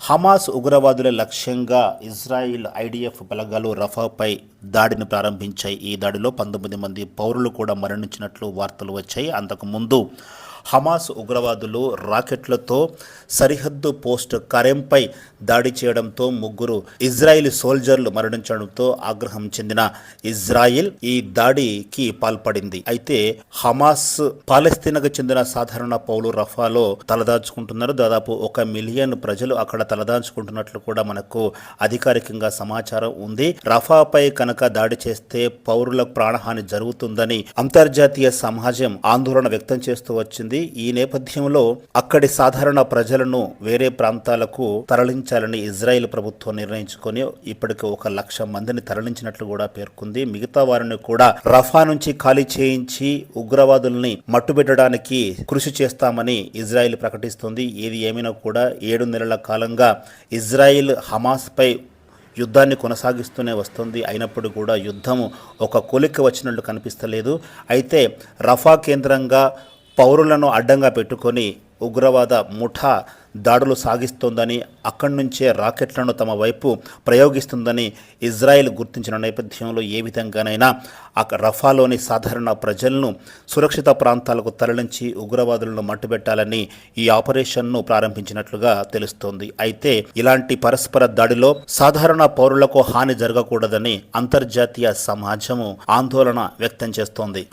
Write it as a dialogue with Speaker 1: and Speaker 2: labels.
Speaker 1: Hamas ఉగ్రవాదుల లక్ష్యంగా Israel IDF బలగాలు రఫాపై దాడిని ప్రారంభించాయి. ఈ దాడిలో పంతొమ్మిది మంది పౌరులు కూడా మరణించినట్లు వార్తలు వచ్చాయి. అంతకుముందు హమాస్ ఉగ్రవాదులు రాకెట్లతో సరిహద్దు పోస్ట్ కరెంపై దాడి చేయడంతో ముగ్గురు ఇజ్రాయిల్ సోల్జర్లు మరణించడంతో ఆగ్రహం చెందిన ఇజ్రాయిల్ ఈ దాడికి పాల్పడింది. అయితే హమాస్ పాలస్తీనాకు చెందిన సాధారణ పౌలు రఫాలో తలదాచుకుంటున్నారు. దాదాపు ఒక మిలియన్ ప్రజలు అక్కడ తలదాచుకుంటున్నట్లు కూడా మనకు అధికారికంగా సమాచారం ఉంది. రఫాపై కనుక దాడి చేస్తే పౌరులకు ప్రాణహాని జరుగుతుందని అంతర్జాతీయ సమాజం ఆందోళన వ్యక్తం చేస్తూ వచ్చింది. ఈ నేపథ్యంలో అక్కడి సాధారణ ప్రజలను వేరే ప్రాంతాలకు తరలించాలని ఇజ్రాయెల్ ప్రభుత్వం నిర్ణయించుకొని ఇప్పటికి ఒక లక్ష మందిని తరలించినట్లు కూడా పేర్కొంది. మిగతా వారిని కూడా రఫా నుంచి ఖాళీ చేయించి ఉగ్రవాదుల్ని మట్టుబెట్టడానికి కృషి చేస్తామని ఇజ్రాయెల్ ప్రకటిస్తుంది. ఏది ఏమైనా కూడా ఏడు నెలల కాలంగా ఇజ్రాయిల్ హమాస్పై యుద్ధాన్ని కొనసాగిస్తూనే వస్తుంది. అయినప్పుడు కూడా యుద్ధం ఒక కొలిక్కి వచ్చినట్లు కనిపిస్తలేదు. అయితే రఫా కేంద్రంగా పౌరులను అడ్డంగా పెట్టుకొని ఉగ్రవాద ముఠా దాడులు సాగిస్తోందని అక్కడి నుంచే రాకెట్లను తమ వైపు ప్రయోగిస్తుందని ఇజ్రాయెల్ గుర్తించిన నేపథ్యంలో ఏ విధంగానైనా రఫాలోని సాధారణ ప్రజలను సురక్షిత ప్రాంతాలకు తరలించి ఉగ్రవాదులను మట్టుబెట్టాలని ఈ ఆపరేషన్ను ప్రారంభించినట్లుగా తెలుస్తోంది. అయితే ఇలాంటి పరస్పర దాడిలో సాధారణ పౌరులకు హాని జరగకూడదని అంతర్జాతీయ సమాజము ఆందోళన వ్యక్తం చేస్తోంది.